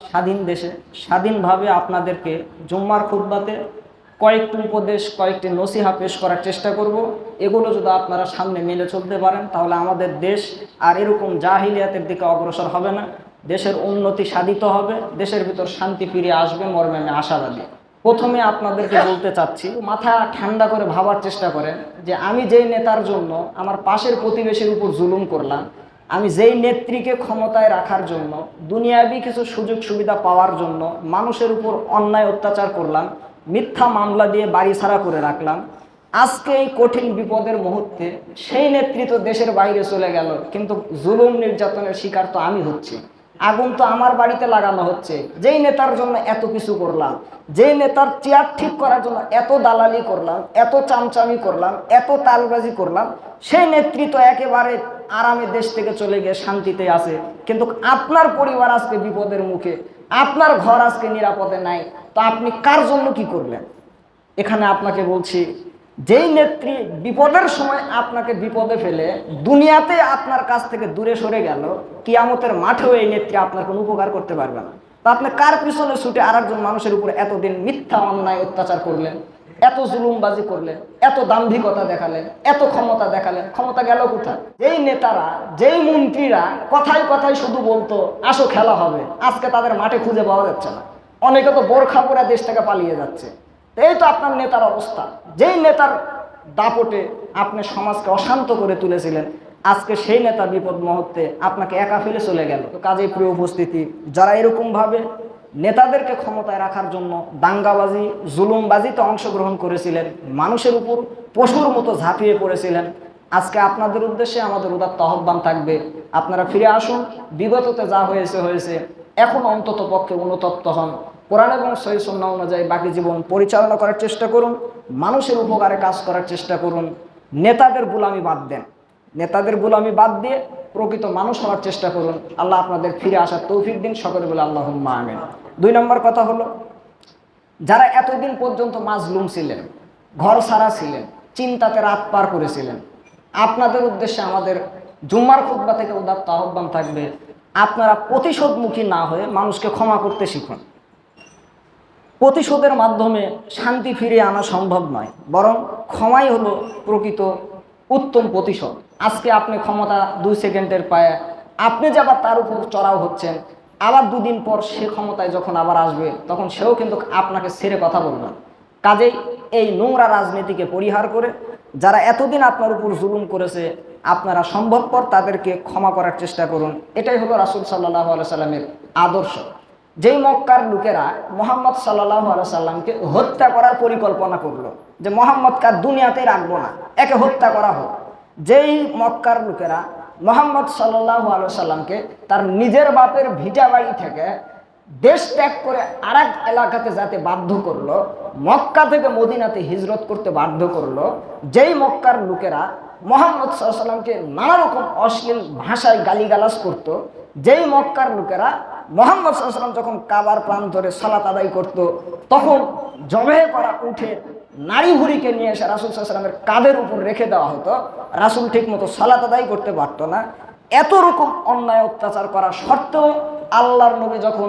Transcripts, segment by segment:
স্বাধীন দেশে স্বাধীনভাবে আপনাদেরকে জুম্মার খুদ্বাতে কয়েকটি উপদেশ, কয়েকটি নসিহা পেশ করার চেষ্টা করব। এগুলো যদি আপনারা সামনে মেনে চলতে পারেন, তাহলে আমাদের দেশ আর এরকম জাহিলিয়াতের দিকে অগ্রসর হবে না। দেশের উন্নতি সাধিত হবে, দেশের ভিতর শান্তি ফিরে আসবে, মর্মে আমি আশাবাদী। প্রথমে আপনাদেরকে বলতে চাচ্ছি, মাথা ঠান্ডা করে ভাবার চেষ্টা করেন যে আমি যেই নেতার জন্য আমার পাশের প্রতিবেশীর উপর জুলুম করলাম আমি যেই নেত্রীকে ক্ষমতায় রাখার জন্য, দুনিয়াবি কিছু সুযোগ সুবিধা পাওয়ার জন্য মানুষের উপর অন্যায় অত্যাচার করলাম, মিথ্যা মামলা দিয়ে বাড়ি ছাড়া করে রাখলাম, আজকে এই কঠিন বিপদের মুহূর্তে সেই নেতৃত্ব দেশের বাইরে চলে গেল, কিন্তু জুলুম নির্যাতনের শিকার তো আমি হচ্ছি। আগুন তো আমার বাড়িতে লাগানো হচ্ছে। যেই নেতার জন্য এত কিছু করলাম, যেই নেতার চেয়ার ঠিক করার জন্য এত দালালি করলাম, এত চামচামি করলাম, এত তালবাজি করলাম, সেই নেতৃত্ব একেবারে আরামে দেশ থেকে চলে গিয়ে শান্তিতে আছে। কিন্তু আপনার পরিবার আজকে বিপদের মুখে, আপনার ঘর আজকে নিরাপদে নাই, তো আপনি কার জন্য কি করলেন? এখানে আপনাকে বলছি, যেই নেত্রী বিপদের সময় আপনাকে বিপদে ফেলে, দুনিয়াতে আপনার কাছ থেকে দূরে সরে গেল, কিয়ামতের মাঠেও এই নেত্রী আপনার কোনো উপকার করতে পারবে না। তা আপনি কার পিছনে ছুটে আর একজন মানুষের উপর এতদিন মিথ্যা অন্যায় অত্যাচার করলেন? এত জুলুমবাজি করলেন, এত দাম্ভিকতা দেখালেন, এত ক্ষমতা দেখালেন, ক্ষমতা গেল কোথায়? যেই নেতারা, যেই মন্ত্রীরা কথায় কথায় শুধু বলতো, আসো খেলা হবে, আজকে তাদের মাঠে খুঁজে পাওয়া যাচ্ছে না। অনেকে তো বোরখা পরে দেশ থেকে পালিয়ে যাচ্ছে। এই তো আপনার নেতার অবস্থা। যেই নেতার দাপটে আপনি সমাজকে অশান্ত করে তুলেছিলেন, আজকে সেই নেতা বিপদ মুহূর্তে আপনাকে একা ফেলে চলে গেল। তো কাজেই প্রিয় উপস্থিতি, যারা এরকমভাবে নেতাদেরকে ক্ষমতায় রাখার জন্য দাঙ্গাবাজি জুলুমবাজিতে অংশগ্রহণ করেছিলেন। মানুষের উপর পশুর মতো ঝাঁপিয়ে পড়েছিলেন। আজকে আপনাদের উদ্দেশ্যে আমাদের উদাত্ত আহ্বান থাকবে। আপনারা ফিরে আসুন। বিগততে যা হয়েছে হয়েছে। এখন অন্তত পক্ষে অনুতপ্ত হন। কোরআন এবং সহিসন্না অনুযায়ী বাকি জীবন পরিচালনা করার চেষ্টা করুন। মানুষের উপকারে কাজ করার চেষ্টা করুন। নেতাদের গুলামি বাদ দেন। নেতাদের গুলামি বাদ দিয়ে প্রকৃত মানুষ হওয়ার চেষ্টা করুন। আল্লাহ আপনাদের ফিরে আসার তৌফিক দিন। সকলে বলে আল্লাহ আমিন। দুই নম্বর কথা হলো, যারা এতদিন পর্যন্ত মাজলুম ছিলেন, ঘর সারা ছিলেন, চিন্তাতে রাত পার করেছিলেন, আপনাদের উদ্দেশ্যে আমাদের জুম্মার খুদ্া থেকে উদাত্ত আহ্বান থাকবে, আপনারা প্রতিশোধমুখী না হয়ে মানুষকে ক্ষমা করতে শিখুন। প্রতিশোধের মাধ্যমে শান্তি ফিরিয়ে আনা সম্ভব নয়, বরং ক্ষমাই হলো প্রকৃত উত্তম প্রতিশোধ। আজকে আপনি ক্ষমতা দুই সেকেন্ডের পায়ে। আপনি যে আবার তার উপর চড়াও হচ্ছেন, আবার দুদিন পর সে ক্ষমতায় যখন আবার আসবে, তখন সেও কিন্তু আপনাকে ছেড়ে কথা বলবেন কাজেই এই নোংরা রাজনীতিকে পরিহার করে যারা এতদিন আপনার উপর জুলুম করেছে, আপনারা সম্ভবপর তাদেরকে ক্ষমা করার চেষ্টা করুন। এটাই হলো রাসুল সাল্লাহ সাল্লামের আদর্শ। যেই মক্কার লোকেরা মোহাম্মদ সাল্লাহ সাল্লামকে হত্যা করার পরিকল্পনা করল, যে মোহাম্মদকে আর দুনিয়াতেই রাখব না, একে হত্যা করা হোক। যেই মক্কার লোকেরা মোহাম্মদ সাল্লাহ আলু সাল্লামকে তার নিজের বাপের ভিটা বাড়ি থেকে দেশ ত্যাগ করে আর এলাকাতে যাতে বাধ্য করল, মক্কা থেকে মদিনাতে হিজরত করতে বাধ্য করল, যেই মক্কার লোকেরা মোহাম্মদ সাল্লামকে নানা রকম অশ্লীল ভাষায় গালিগালাজ করত, যেই মক্কার লোকেরা মোহাম্মদ সাল্লাম যখন কাবার প্রাণ ধরে সালাত আদায় করত, তখন জবে করা উঠে নারী ভুড়িকে নিয়ে এসে রাসুল সাল্লামের কাদের উপর রেখে দেওয়া হতো। রাসুল ঠিক মতো সালাত আদায় করতে পারতো না। এত রকম অন্যায় অত্যাচার করা সত্ত্বেও আল্লাহর নবী যখন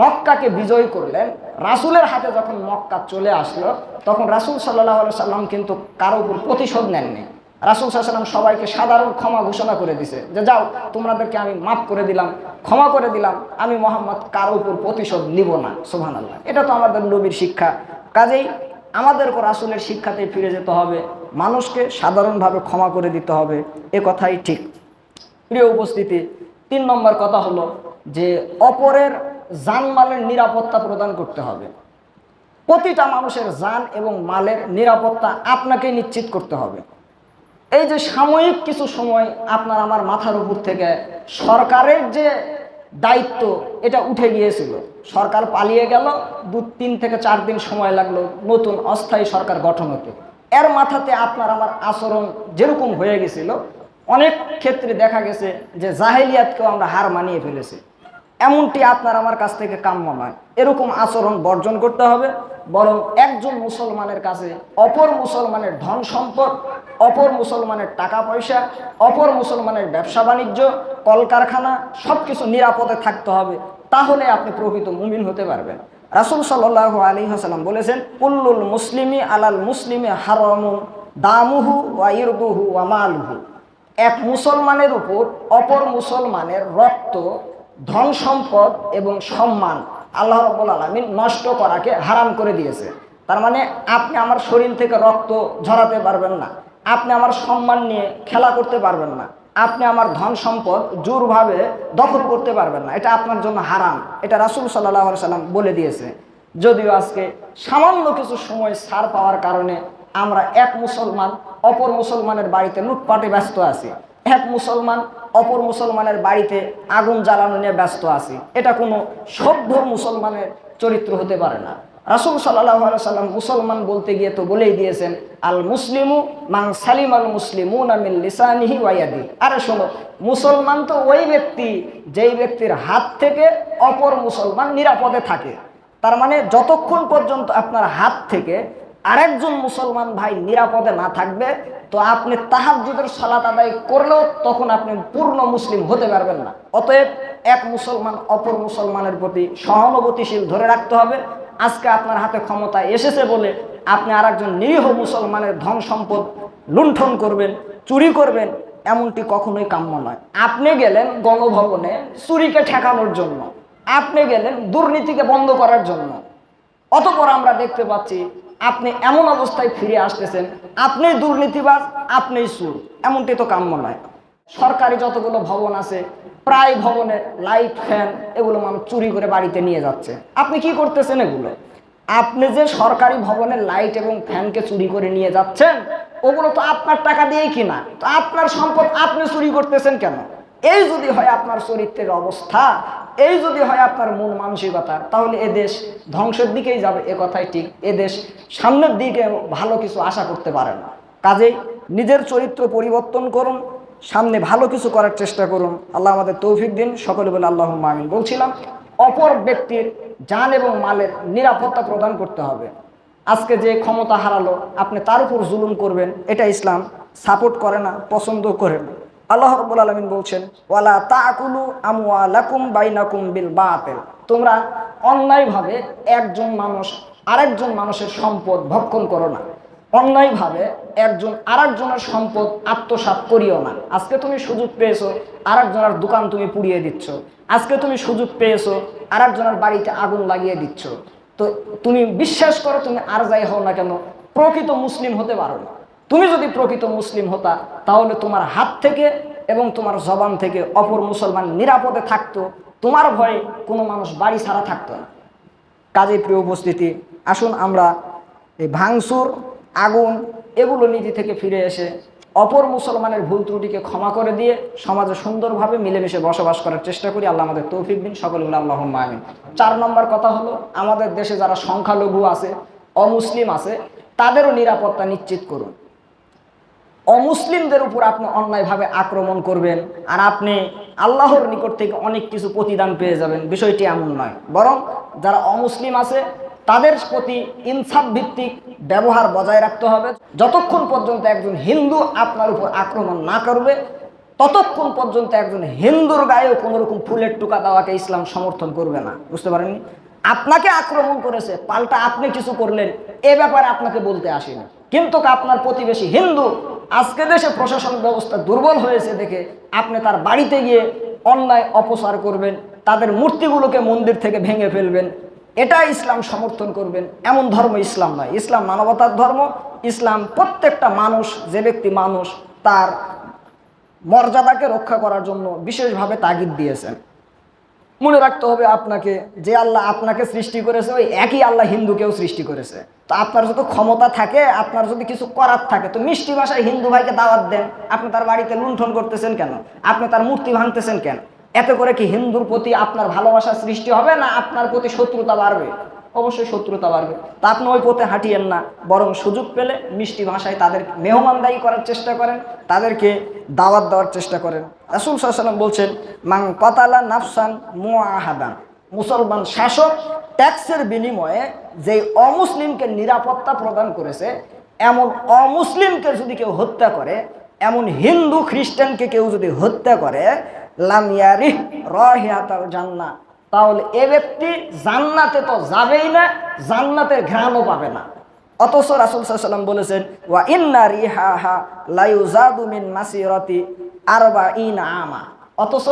মক্কাকে বিজয় করলেন, রাসুলের হাতে যখন মক্কা চলে আসলো, তখন রাসুল সাল্লাহ সাল্লাম কিন্তু কারও উপর প্রতিশোধ নেননি। রাসুল সাল্লাম সবাইকে সাধারণ ক্ষমা ঘোষণা করে দিছে যে, যাও তোমাদেরকে আমি মাফ করে দিলাম, ক্ষমা করে দিলাম, আমি মোহাম্মদ কারও উপর প্রতিশোধ নিব না। সুহান আল্লাহ এটা তো আমাদের নবীর শিক্ষা। কাজেই আমাদেরকে রাসুলের শিক্ষাতে ফিরে যেতে হবে, মানুষকে সাধারণভাবে ক্ষমা করে দিতে হবে, এ কথাই ঠিক। প্রিয় উপস্থিতি, তিন নম্বর কথা হলো যে, অপরের জানমালের নিরাপত্তা প্রদান করতে হবে। প্রতিটা মানুষের জান এবং মালের নিরাপত্তা আপনাকে নিশ্চিত করতে হবে। এই যে সাময়িক কিছু সময় আপনার আমার মাথার উপর থেকে সরকারের যে দায়িত্ব, এটা উঠে গিয়েছিল। সরকার পালিয়ে গেল, দু, তিন থেকে চার দিন সময় লাগল নতুন অস্থায়ী সরকার গঠন হতে। এর মাথাতে আপনার আমার আচরণ যেরকম হয়ে গেছিল, অনেক ক্ষেত্রে দেখা গেছে যে জাহেলিয়াতকেও আমরা হার মানিয়ে ফেলেছি। এমনটি আপনার আমার কাছ থেকে কাম্য নয়। এরকম আচরণ বর্জন করতে হবে। বরং একজন মুসলমানের কাছে অপর মুসলমানের ধন সম্পদ, অপর মুসলমানের টাকা পয়সা, অপর মুসলমানের ব্যবসা বাণিজ্য, কলকারখানা সব কিছু নিরাপদে থাকতে হবে। তাহলে আপনি প্রকৃত মুমিন হতে পারবেন। রাসুল সাল্লাহ আলী হাসালাম বলেছেন, কুল্লুল মুসলিমি আলাল মুসলিমে হারামু দামুহু ওয়া ইরদুহু ওয়া মালুহু। এক মুসলমানের উপর অপর মুসলমানের রক্ত, ধন সম্পদ এবং সম্মান আল্লাহ রব্বুল আলমিন নষ্ট করাকে হারাম করে দিয়েছে। তার মানে আপনি আমার শরীর থেকে রক্ত ঝরাতে পারবেন না। আপনি আমার সম্মান নিয়ে খেলা করতে পারবেন না। আপনি আমার ধন সম্পদ জোরভাবে দখল করতে পারবেন না। এটা আপনার জন্য হারাম। এটা রাসুল সাল্লাহ সাল্লাম বলে দিয়েছে। যদিও আজকে সামান্য কিছু সময় ছাড় পাওয়ার কারণে আমরা এক মুসলমান, অপর মুসলমানের বাড়িতে লুটপাটে ব্যস্ত আছি। এক মুসলমান অপর মুসলমানের বাড়িতে আগুন জ্বালানো নিয়ে ব্যস্ত আছি। এটা কোনো সভ্য মুসলমানের চরিত্র হতে পারে না। রাসুল সাল্লাহ সাল্লাম মুসলমান বলতে গিয়ে তো বলেই দিয়েছেন, আল মুসলিমু মাং সালিম আল মুসলিমু নামিল লিসানিহি ওয়াইয়াদি আরে শোনো, মুসলমান তো ওই ব্যক্তি যেই ব্যক্তির হাত থেকে অপর মুসলমান নিরাপদে থাকে। তার মানে যতক্ষণ পর্যন্ত আপনার হাত থেকে আরেকজন মুসলমান ভাই নিরাপদে না থাকবে, তো আপনি তাহাজ্জুদের সালাত আদায় করলেও তখন আপনি পূর্ণ মুসলিম হতে পারবেন না। অতএব এক মুসলমান অপর মুসলমানের প্রতি সহানুভূতিশীল ধরে রাখতে হবে। আজকে আপনার হাতে ক্ষমতা এসেছে বলে আপনি আরেকজন নিরীহ মুসলমানের ধন সম্পদ লুণ্ঠন করবেন, চুরি করবেন, এমনটি কখনোই কাম্য নয়। আপনি গেলেন গণভবনে চুরিকে ঠেকানোর জন্য। আপনি গেলেন দুর্নীতিকে বন্ধ করার জন্য। অতপর আমরা দেখতে পাচ্ছি আপনি এমন অবস্থায় ফিরে আসতেছেন, আপনি দুর্নীতিবাজ, আপনি সুর এমনটি তো কাম্য নয়। সরকারি যতগুলো ভবন আছে, প্রায় ভবনে লাইট, ফ্যান, এগুলো মানুষ চুরি করে বাড়িতে নিয়ে যাচ্ছে। আপনি কি করতেছেন এগুলো? আপনি যে সরকারি ভবনের লাইট এবং ফ্যানকে চুরি করে নিয়ে যাচ্ছেন, ওগুলো তো আপনার টাকা দিয়েই কিনা? তো আপনার সম্পদ আপনি চুরি করতেছেন কেন? এই যদি হয় আপনার চরিত্রের অবস্থা এই যদি হয় আপনার মন মানসিকতা, তাহলে এ দেশ ধ্বংসের দিকেই যাবে, এ কথাই ঠিক। এ দেশ সামনের দিকে ভালো কিছু আশা করতে পারে না। কাজেই নিজের চরিত্র পরিবর্তন করুন, সামনে ভালো কিছু করার চেষ্টা করুন। আল্লাহ আমাদের তৌফিক দিন, সকলে বলে আল্লাহ আমিন। বলছিলাম, অপর ব্যক্তির যান এবং মালের নিরাপত্তা প্রদান করতে হবে। আজকে যে ক্ষমতা হারালো, আপনি তার উপর জুলুম করবেন, এটা ইসলাম সাপোর্ট করে না, পছন্দ করে না। আল্লাহ রব্বুল আলমিন বলছেন, ওয়ালা তাকুলু আমওয়ালাকুম বাইনাকুম বিল বাতিল। তোমরা অন্যায়ভাবে একজন মানুষ আরেকজন মানুষের সম্পদ ভক্ষণ করো না। অন্যায়ভাবে একজন আরেকজনের সম্পদ আত্মসাৎ করিও না। আজকে তুমি সুযোগ পেয়েছ, আরেকজনের দোকান তুমি পুড়িয়ে দিচ্ছ। আজকে তুমি সুযোগ পেয়েছ, আরেকজনের বাড়িতে আগুন লাগিয়ে দিচ্ছ। তো তুমি বিশ্বাস করো তুমি আর যাই হও না কেন, প্রকৃত মুসলিম হতে পারো না। তুমি যদি প্রকৃত মুসলিম হতা, তাহলে তোমার হাত থেকে এবং তোমার জবান থেকে অপর মুসলমান নিরাপদে থাকতো। তোমার ভয়ে কোনো মানুষ বাড়ি ছাড়া থাকতো না। কাজে প্রিয় উপস্থিতি, আসুন আমরা এই ভাঙচুর, আগুন এগুলো নীতি থেকে ফিরে এসে অপর মুসলমানের ভুল ত্রুটিকে ক্ষমা করে দিয়ে সমাজে সুন্দরভাবে মিলেমিশে বসবাস করার চেষ্টা করি। আল্লাহ আমাদের তৌফিক দিন, সকলে বলে আল্লাহ আমিন। চার নম্বর কথা হলো, আমাদের দেশে যারা সংখ্যালঘু আছে, অমুসলিম আছে, তাদেরও নিরাপত্তা নিশ্চিত করুন। অমুসলিমদের উপর আপনি অন্যায়ভাবে আক্রমণ করবেন আর আপনি আল্লাহর নিকট থেকে অনেক কিছু প্রতিদান পেয়ে যাবেন। বিষয়টি এমন নয়। বরং যারা অমুসলিম আছে, তাদের প্রতি ইনসাফ ভিত্তিক ব্যবহার বজায় রাখতে হবে। যতক্ষণ পর্যন্ত একজন হিন্দু আপনার উপর আক্রমণ না করবে, ততক্ষণ পর্যন্ত একজন হিন্দুর গায়েও কোনো রকম ফুলের টুকা দেওয়াকে ইসলাম সমর্থন করবে না। বুঝতে পারেননি? আপনাকে আক্রমণ করেছে, পাল্টা আপনি কিছু করলেন, এ ব্যাপারে আপনাকে বলতে আসেনি। কিন্তু আপনার প্রতিবেশী হিন্দু আজকে দেশে প্রশাসন ব্যবস্থা দুর্বল হয়েছে দেখে আপনি তার বাড়িতে গিয়ে অন্যায় অপসার করবেন, তাদের মূর্তিগুলোকে মন্দির থেকে ভেঙে ফেলবেন। এটা ইসলাম সমর্থন করবেন। এমন ধর্ম ইসলাম নয়। ইসলাম মানবতার ধর্ম। ইসলাম প্রত্যেকটা মানুষ, যে ব্যক্তি মানুষ, তার মর্যাদাকে রক্ষা করার জন্য বিশেষভাবে তাগিদ দিয়েছেন। মনে রাখতে হবে আপনাকে, যে আল্লাহ আপনাকে সৃষ্টি করেছে, ওই একই আল্লাহ হিন্দুকেও সৃষ্টি করেছে। তো আপনার যদি ক্ষমতা থাকে, আপনার যদি কিছু করার থাকে, তো মিষ্টি ভাষায় হিন্দু ভাইকে দাওয়াত দেন। আপনি তার বাড়িতে লুণ্ঠন করতেছেন কেন? আপনি তার মূর্তি ভাঙতেছেন কেন? এতে করে কি হিন্দুর প্রতি আপনার ভালোবাসা সৃষ্টি হবে না আপনার প্রতি শত্রুতা বাড়বে? অবশ্যই শত্রুতা বাড়বে। তা আপনি ওই পথে হাঁটিয়েন না। বরং সুযোগ পেলে মিষ্টি ভাষায় তাদের মেহমানদারি করার চেষ্টা করেন, তাদেরকে দাওয়াত দেওয়ার চেষ্টা করেন। রাসুল সাল্লাম বলছেন মাং পাতালা নাফসান মুআহাদান। মুসলমান শাসক ট্যাক্সের বিনিময়ে যে অমুসলিমকে নিরাপত্তা প্রদান করেছে, এমন অমুসলিমকে যদি কেউ হত্যা করে, এমন হিন্দু খ্রিস্টানকে কেউ যদি হত্যা করে লামিয়ারি রহিয়াতাল জান্না তাহলে এ ব্যক্তি জান্নাতে তো যাবেই না, জান্নাতের ঘ্রাণও পাবে না। অথচ রাসুল সাল্লাম বলেছেন, ওয়া ইন্না রিহা হা লাইউজাদু মিন মাসিরাতি আরবা ইন আমা। অথচ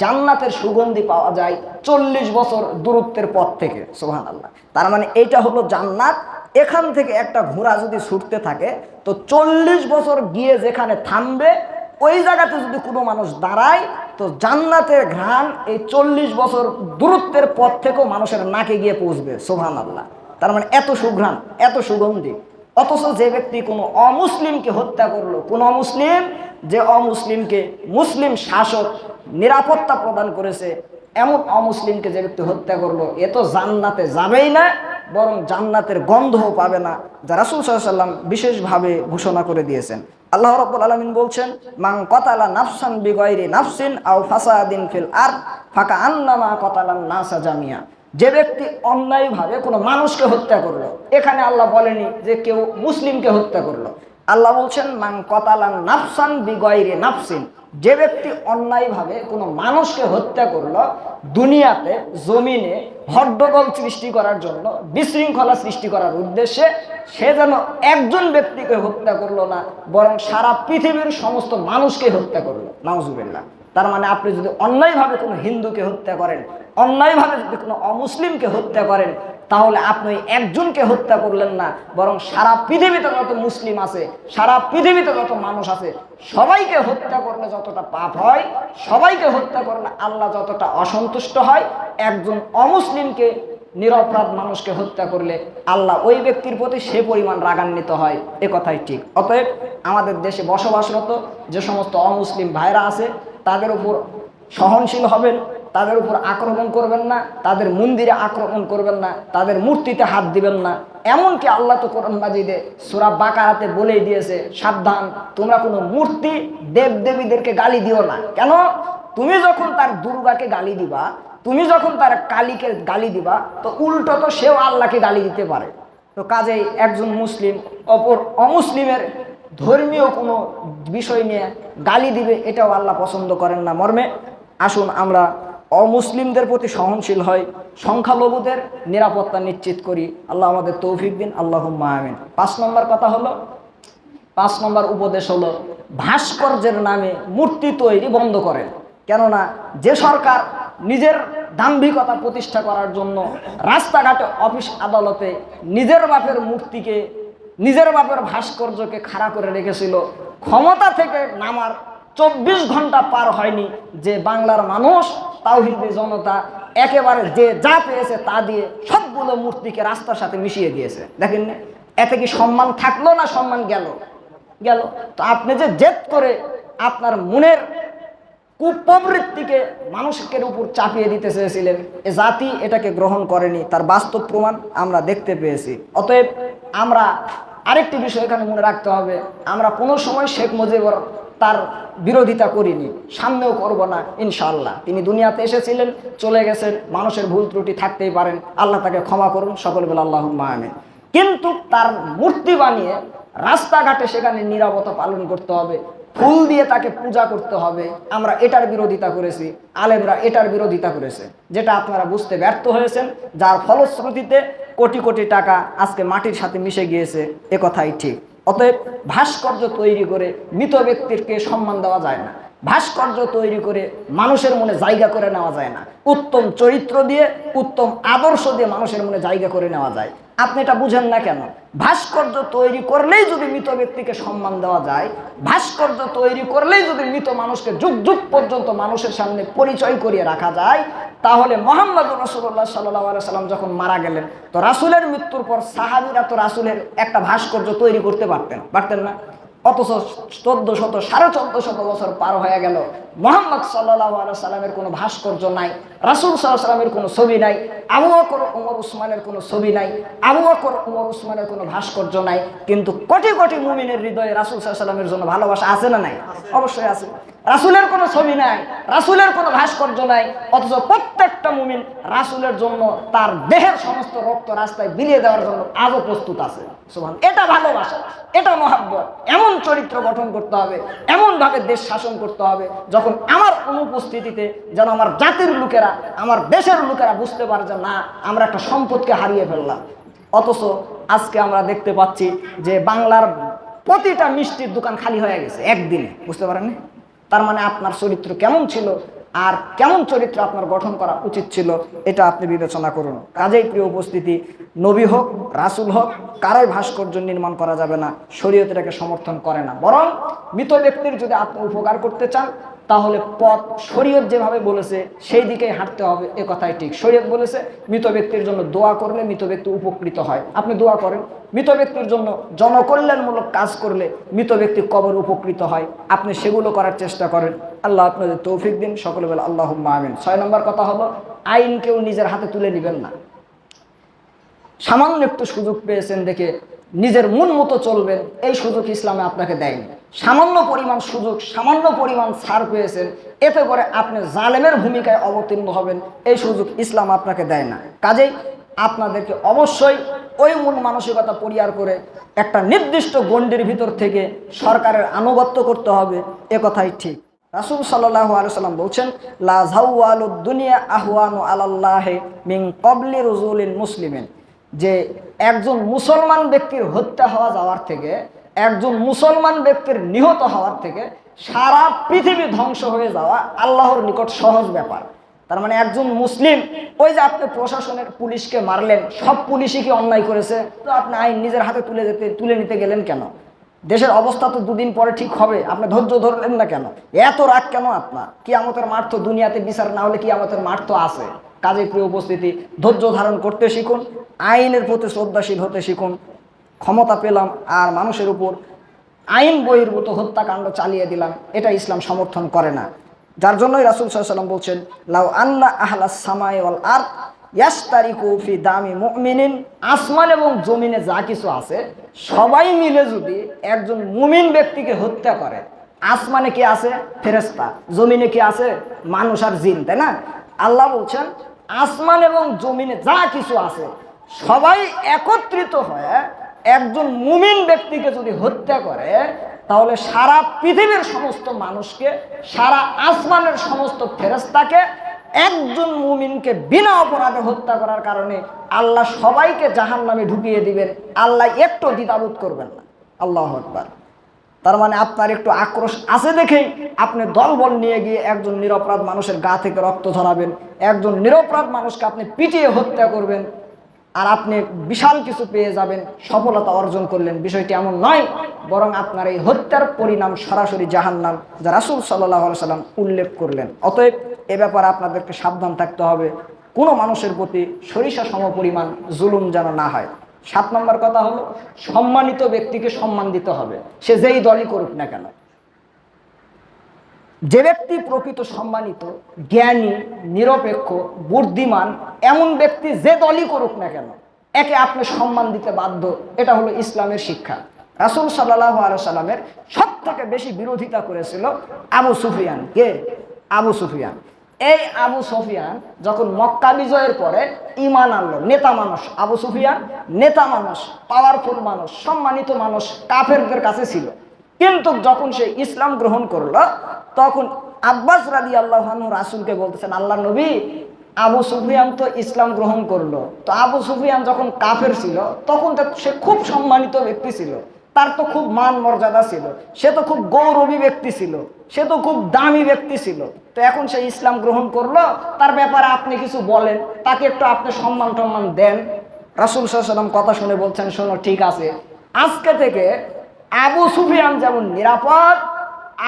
জান্নাতের সুগন্ধি পাওয়া যায় চল্লিশ বছর দূরত্বের পথ থেকে সোহান আল্লাহ তার মানে এইটা হলো জান্নাত। এখান থেকে একটা ঘোড়া যদি ছুটতে থাকে, তো চল্লিশ বছর গিয়ে যেখানে থামবে, ওই জায়গাতে যদি কোনো মানুষ দাঁড়ায় তো জান্নাতের ঘ্রাণ এই চল্লিশ বছর দূরত্বের পথ থেকেও মানুষের নাকে গিয়ে পৌঁছবে সোহান আল্লাহ তার মানে এত সুঘ্রাণ, এত সুগন্ধি। অথচ যে ব্যক্তি কোনো অমুসলিমকে হত্যা করল, কোন অমুসলিম, যে অমুসলিমকে মুসলিম শাসক নিরাপত্তা প্রদান করেছে, এমন অমুসলিমকে যে ব্যক্তি হত্যা করল, এ তো জান্নাতে যাবেই না। বরং জান্নাতের গন্ধও পাবে না, যা রাসুল সাল্লাম বিশেষভাবে ঘোষণা করে দিয়েছেন। আল্লাহ রব্বুল আলমিন বলছেন মাং কতালা নাফসান বিগয়রি নাফসিন আও ফাসাদিন ফিল আর ফাঁকা আন্নামা কতালান নাসা জামিয়া। যে ব্যক্তি অন্যায়ভাবে কোনো মানুষকে হত্যা করল, এখানে আল্লাহ বলেনি যে কেউ মুসলিমকে হত্যা করল। আল্লাহ বলছেন মাং কতালান নাফসান বিগয়রে নাফসিন যে ব্যক্তি অন্যায়ভাবে কোনো মানুষকে হত্যা করল, দুনিয়াতে জমিনে হড্ডগোল সৃষ্টি করার জন্য, বিশৃঙ্খলা সৃষ্টি করার উদ্দেশ্যে সে যেন একজন ব্যক্তিকে হত্যা করল না, বরং সারা পৃথিবীর সমস্ত মানুষকে হত্যা করল। নাউজুবিল্লাহ। তার মানে আপনি যদি অন্যায়ভাবে কোনো হিন্দুকে হত্যা করেন, অন্যায়ভাবে যদি কোনো অমুসলিমকে হত্যা করেন তাহলে আপনি একজনকে হত্যা করলেন না, বরং সারা পৃথিবীতে যত মুসলিম আছে, সারা পৃথিবীতে যত মানুষ আছে, সবাইকে হত্যা করলে যতটা পাপ হয়, সবাইকে হত্যা করলে আল্লাহ যতটা অসন্তুষ্ট হয়, একজন অমুসলিমকে, নিরপরাধ মানুষকে হত্যা করলে আল্লাহ ওই ব্যক্তির প্রতি সে পরিমাণ রাগান্বিত হয়, এ কথাই ঠিক। অতএব আমাদের দেশে বসবাসরত যে সমস্ত অমুসলিম ভাইরা আছে, তাদের উপর সহনশীল হবেন তাদের উপর আক্রমণ করবেন না, তাদের মন্দিরে আক্রমণ করবেন না, তাদের মূর্তিতে হাত দিবেন না। এমনকি আল্লাহ তো কোরআন মাজিদে সুরা বাকারাতে বলেই দিয়েছে, সাবধান, তোমরা কোনো মূর্তি দেব দেবীদেরকে গালি দিও না। কেন? তুমি যখন তার দুর্গাকে গালি দিবা, তুমি যখন তার কালীকে গালি দিবা, তো উল্টো তো সেও আল্লাহকে গালি দিতে পারে। তো কাজেই একজন মুসলিম অপর অমুসলিমের ধর্মীয় কোনো বিষয় নিয়ে গালি দিবে, এটাও আল্লাহ পছন্দ করেন না মর্মে। আসুন আমরা অমুসলিমদের প্রতি সহনশীল হয়, সংখ্যালঘুদের নিরাপত্তা নিশ্চিত করি। আল্লাহ আমাদের তৌফিক দিন আল্লাহ আমিন। পাঁচ নম্বর কথা হলো, পাঁচ নম্বর উপদেশ হলো, ভাস্কর্যের নামে মূর্তি তৈরি বন্ধ করেন। কেননা যে সরকার নিজের দাম্ভিকতা প্রতিষ্ঠা করার জন্য রাস্তাঘাটে অফিস আদালতে নিজের বাপের মূর্তিকে, নিজের বাপের ভাস্কর্যকে খাড়া করে রেখেছিল, ক্ষমতা থেকে নামার চব্বিশ ঘণ্টা পার হয়নি। যে বাংলার মানুষ, তাওহিদি জনতা একেবারে যে যা পেয়েছে তা দিয়ে সবগুলো মূর্তিকে রাস্তার সাথে মিশিয়ে দিয়েছে। দেখেন না? এতে কি সম্মান থাকল না সম্মান গেল? গেল। তো আপনি যে জেদ করে আপনার মনের কুপ্রবৃত্তিকে মানুষের উপর চাপিয়ে দিতে চেয়েছিলেন, এ জাতি এটাকে গ্রহণ করেনি, তার বাস্তব প্রমাণ আমরা দেখতে পেয়েছি। অতএব আমরা আরেকটি বিষয় এখানে মনে রাখতে হবে। আমরা কোনো সময় শেখ মুজিবর তার বিরোধিতা করিনি, সামনেও করব না, ইনশাআল্লাহ। তিনি দুনিয়াতে এসেছিলেন, চলে গেছেন, মানুষের ভুল ত্রুটি থাকতেই পারেন। আল্লাহ তাকে ক্ষমা করুন, সকল বেলা আল্লাহ আমিন। কিন্তু তার মূর্তি বানিয়ে রাস্তাঘাটে সেখানে নিরাপত্তা পালন করতে হবে, ফুল দিয়ে তাকে পূজা করতে হবে। আমরা এটার বিরোধিতা করেছি, আলেমরা এটার বিরোধিতা করেছে, যেটা আপনারা বুঝতে ব্যর্থ হয়েছেন, যার ফলশ্রুতিতে কোটি কোটি টাকা আজকে মাটির সাথে মিশে গিয়েছে, এ কথাই ঠিক। অতএব ভাস্কর্য তৈরি করে মৃত ব্যক্তিকে সম্মান দেওয়া যায় না। ভাস্কর্য তৈরি করে মানুষের মনে জায়গা করে নেওয়া যায় না। উত্তম চরিত্র দিয়ে, উত্তম আদর্শ দিয়ে মানুষের মনে জায়গা করে নেওয়া যায়। আপনি এটা বুঝেন না কেন? ভাস্কর্য তৈরি করলেই যদি মৃত ব্যক্তিকে সম্মান দেওয়া যায়, ভাস্কর্য তৈরি করলেই যদি মৃত মানুষকে যুগ যুগ পর্যন্ত মানুষের সামনে পরিচয় করিয়ে রাখা যায়, তাহলে মোহাম্মদ রসুল্লাহ সাল্লাহ সাল্লাম যখন মারা গেলেন, তো রাসুলের মৃত্যুর পর সাহাবিরা তো রাসুলের একটা ভাস্কর্য তৈরি করতে পারতেন পারতেন না? অথচ চোদ্দ শত, সাড়ে চোদ্দ শত বছর পার হয়ে গেল। মোহাম্মদ সাল্লাহ সাল্লামের কোনো ভাস্কর্য নাই, রাসুল সাল্লাহ সাল্লামের কোনো ছবি নাই, আবু আকর উমর, উসমানের কোনো ছবি নাই, আবু আকর উমর, উসমানের কোনো ভাস্কর্য নাই, কিন্তু কোটি কোটি মুমিনের হৃদয়ে রাসুল সাল্লাহ সাল্লামের জন্য ভালোবাসা আছে না নাই? অবশ্যই আছে। রাসুলের কোনো ছবি নাই, রাসুলের কোনো ভাস্কর্য নাই, অথচ প্রত্যেকটা মুমিন রাসুলের জন্য তার দেহের সমস্ত রক্ত রাস্তায় বিলিয়ে দেওয়ার জন্য আজও প্রস্তুত আছে। এটা ভালোবাসা, এটা মহাব্বত। এমন চরিত্র গঠন করতে হবে, এমনভাবে দেশ শাসন করতে হবে, যখন আমার অনুপস্থিতিতে যেন আমার জাতির লোকেরা, আমার দেশের লোকেরা বুঝতে পারে যে না, আমরা একটা সম্পদকে হারিয়ে ফেললাম। অথচ আজকে আমরা দেখতে পাচ্ছি যে বাংলার প্রতিটা মিষ্টির দোকান খালি হয়ে গেছে, একদিনে। বুঝতে পারেননি? তার মানে আপনার চরিত্র কেমন ছিল আর কেমন চরিত্র আপনার গঠন করা উচিত ছিল, এটা আপনি বিবেচনা করুন। কাজেই প্রিয় উপস্থিতি, নবী হোক, রাসুল হোক, কারাই ভাস্কর্য নির্মাণ করা যাবে না, শরীয়ত এটাকে সমর্থন করে না। বরং মৃত ব্যক্তির যদি আপনি উপকার করতে চান তাহলে পথ শরীয়ত যেভাবে বলেছে, সেই দিকেই হাঁটতে হবে, এ কথাই ঠিক। শরীয়ত বলেছে, মৃত ব্যক্তির জন্য দোয়া করলে মৃত ব্যক্তি উপকৃত হয়। আপনি দোয়া করেন, মৃত ব্যক্তির জন্য জনকল্যাণমূলক কাজ করলে মৃত ব্যক্তি কবর উপকৃত হয়। আপনি সেগুলো করার চেষ্টা করেন। আল্লাহ আপনাদের তৌফিক দিন। সকলে বলে আল্লাহ আমিন। ছয় নম্বর কথা হলো, আইন কেউ নিজের হাতে তুলে নেবেন না। সামান্য একটু সুযোগ পেয়েছেন দেখে নিজের মন মতো চলবেন, এই সুযোগ ইসলামে আপনাকে দেয়নি। সামান্য পরিমাণ সুযোগ, সামান্য পরিমাণ ছাড় পেয়েছেন, এতে করে আপনি জালেমের ভূমিকায় অবতীর্ণ হবেন, এই সুযোগ ইসলাম আপনাকে দেয় না। কাজেই আপনাদেরকে অবশ্যই ওই মন মানসিকতা পরিহার করে একটা নির্দিষ্ট গণ্ডির ভিতর থেকে সরকারের আনুগত্য করতে হবে, এ কথাই ঠিক। রাসুল সাল্লাহ আলসালাম বলছেন লাঝাউআলু দুনিয়া আহওয়ানু আলাল্লাহে মিং কবলি রুজুলিন মুসলিমিন। যে একজন মুসলমান ব্যক্তির হত্যা হওয়া যাওয়ার থেকে একজন মুসলমান ব্যক্তির নিহত হওয়ার থেকে সারা পৃথিবী ধ্বংস হয়ে যাওয়া আল্লাহর নিকট সহজ ব্যাপার। তার মানে একজন মুসলিম, ওই যে আপনি প্রশাসনের পুলিশকে মারলেন, সব পুলিশই কি অন্যায় করেছে? তো আপনি আইন নিজের হাতে তুলে যেতে তুলে নিতে গেলেন কেন? দেশের অবস্থা তো দুদিন পরে ঠিক হবে, আপনি ধৈর্য ধরলেন না কেন? এত রাগ কেন আপনার? কি আমাদের মাঠ তো দুনিয়াতে বিচার না হলে কি আমাদের মাঠ তো আছে। কাজে প্রিয় উপস্থিতি, ধৈর্য ধারণ করতে শিখুন, আইনের প্রতি শ্রদ্ধাশীল হতে শিখুন। ক্ষমতা পেলাম আর মানুষের উপর আইন বহির্ভূত হত্যাকাণ্ড চালিয়ে দিলাম, এটা ইসলাম সমর্থন করে না। যার জন্যই রাসুল সাল্লাম বলছেন, লাউ আন্না আহলা সামাই আর ইয়াস্তারিকু ফি দামি মুমিনিন, আসমান এবং জমিনে যা কিছু আছে, সবাই মিলে যদি একজন মুমিন ব্যক্তিকে হত্যা করে, আসমানে কি আছে? ফেরেস্তা জমিনে কি আছে? মানুষ আর জিন, তাই না? আল্লাহ বলছেন, আসমান এবং জমিনে যা কিছু আছে, সবাই একত্রিত হয়ে একজন মুমিন ব্যক্তিকে যদি হত্যা করে, তাহলে সারা পৃথিবীর সমস্ত মানুষকে, সারা আসমানের সমস্ত ফেরেস্তাকে একজন মুমিনকে বিনা অপরাধে হত্যা করার কারণে আল্লাহ সবাইকে জাহান নামে ঢুকিয়ে দিবেন। আল্লাহ একটু দ্বিধাবোধ করবেন না। আল্লাহ আকবার। তার মানে আপনার একটু আক্রোশ আছে দেখেই আপনি দলবল নিয়ে গিয়ে একজন নিরপরাধ মানুষের গা থেকে রক্ত ধরাবেন একজন নিরপরাধ মানুষকে আপনি পিটিয়ে হত্যা করবেন। আর আপনি বিশাল কিছু পেয়ে যাবেন, সফলতা অর্জন করলেন। বিষয়টি এমন নয়, বরং আপনার এই হত্যার পরিণাম সরাসরি জাহান্নাম, যা রাসুল সাল্লাহ সাল্লাম উল্লেখ করলেন। অতএব এ ব্যাপারে আপনাদেরকে সাবধান থাকতে হবে। কোনো মানুষের প্রতি সরিষা সম পরিমাণ জুলুম যেন না হয়। সাত নম্বর কথা হলো, সম্মানিত ব্যক্তিকে সম্মান দিতে হবে। সে যেই দলই করুক না কেন। যে ব্যক্তি প্রকৃত সম্মানিত, জ্ঞানী, নিরপেক্ষ, বুদ্ধিমান, এমন ব্যক্তি যে দলই করুক না কেন, একে আপনি সম্মান দিতে বাধ্য, এটা হলো ইসলামের শিক্ষা। রাসুল সাল্লাহ সাল্লামের সব থেকে বেশি বিরোধিতা করেছিল আবু সুফিয়ান। কে? আবু সুফিয়ান। এই আবু সুফিয়ান যখন মক্কা বিজয়ের পরে ইমান আনলো, নেতা মানুষ, আবু সুফিয়ান, নেতা মানুষ পাওয়ারফুল মানুষ, সম্মানিত মানুষ, কাফেরদের কাছে ছিল। কিন্তু যখন সে ইসলাম গ্রহণ করল, তখন আব্বাস রাজি আল্লাহ রাসুলকে বলতেছেন আল্লাহ নবী, আবু সুফিয়ান তো ইসলাম গ্রহণ করল। তো আবু সুফিয়ান যখন কাফের ছিল, তখন তো সে খুব সম্মানিত ব্যক্তি ছিল। তার তো খুব মান মর্যাদা ছিল। সে তো খুব গৌরবী ব্যক্তি ছিল। সে তো খুব দামি ব্যক্তি ছিল। তো এখন সে ইসলাম গ্রহণ করল। তার ব্যাপারে আপনি কিছু বলেন। তাকে একটু আপনি সম্মান টম্মান দেন। রাসুল সাল্লাম কথা শুনে বলছেন, শোনো, ঠিক আছে। আজকে থেকে আবু সুফিয়ান যেমন নিরাপদ,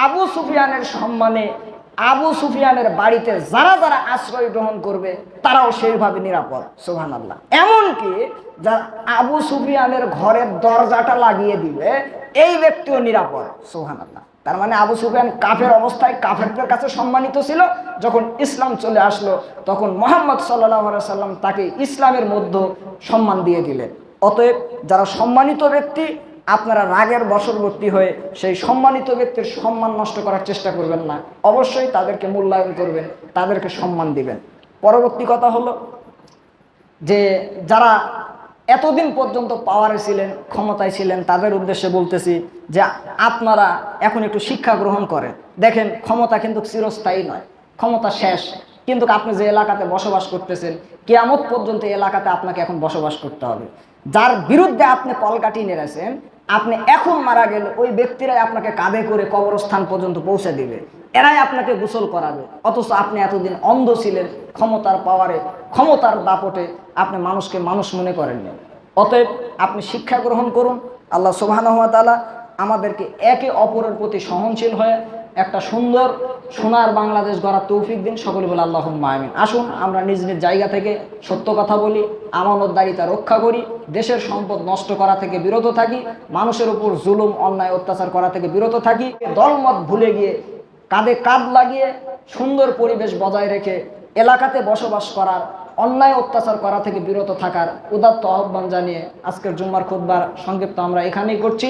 আবু সুফিয়ানের সম্মানে, আবু সুফিয়ানের বাড়িতে যারা যারা আশ্রয় গ্রহণ করবে, তারাও সেইভাবে নিরাপদ সোহান আল্লাহ এমনকি যারা আবু সুফিয়ানের ঘরের দরজাটা লাগিয়ে দিবে, এই ব্যক্তিও নিরাপদ সোহান আল্লাহ তার মানে আবু সুফিয়ান কাফের অবস্থায় কাফেরদের কাছে সম্মানিত ছিল। যখন ইসলাম চলে আসলো, তখন মোহাম্মদ সাল্লাহ সাল্লাম তাকে ইসলামের মধ্যে সম্মান দিয়ে দিলেন। অতএব যারা সম্মানিত ব্যক্তি আপনারা রাগের বশবর্তী হয়ে সেই সম্মানিত ব্যক্তির সম্মান নষ্ট করার চেষ্টা করবেন না। অবশ্যই তাদেরকে মূল্যায়ন করবেন, তাদেরকে সম্মান দিবেন। পরবর্তী কথা হলো যে যারা এতদিন পর্যন্ত পাওয়ারে ছিলেন, ক্ষমতায় ছিলেন, তাদের উদ্দেশ্যে বলতেছি যে আপনারা এখন একটু শিক্ষা গ্রহণ করেন। দেখেন, ক্ষমতা কিন্তু চিরস্থায়ী নয়, ক্ষমতা শেষ। কিন্তু আপনি যে এলাকাতে বসবাস করতেছেন, কেয়ামত পর্যন্ত এলাকাতে আপনাকে এখন বসবাস করতে হবে। যার বিরুদ্ধে আপনি কলকাটি নেড়েছেন আপনি এখন মারা গেলে ওই ব্যক্তিরাই আপনাকে কাঁধে করে কবরস্থান পর্যন্ত পৌঁছে দিবে। এরাই আপনাকে গোসল করাবে। অথচ আপনি এতদিন অন্ধ ছিলেন ক্ষমতার পাওয়ারে ক্ষমতার দাপটে আপনি মানুষকে মানুষ মনে করেননি অতএব আপনি শিক্ষা গ্রহণ করুন। আল্লাহ সুবাহ আমাদেরকে একে অপরের প্রতি সহনশীল হয়ে একটা সুন্দর সোনার বাংলাদেশ গড়ার তৌফিক দিন। সকলে বলে আল্লাহ মায়ামিন আসুন, আমরা নিজ নিজ জায়গা থেকে সত্য কথা বলি আমানত আমানতদারিতা রক্ষা করি, দেশের সম্পদ নষ্ট করা থেকে বিরত থাকি, মানুষের উপর জুলুম, অন্যায়, অত্যাচার করা থেকে বিরত থাকি, দলমত ভুলে গিয়ে কাঁধে কাঁধ লাগিয়ে সুন্দর পরিবেশ বজায় রেখে এলাকাতে বসবাস করার, অন্যায়, অত্যাচার করা থেকে বিরত থাকার উদাত্ত আহ্বান জানিয়ে আজকের জুম্মার খুদ্বার সংক্ষিপ্ত আমরা এখানেই করছি।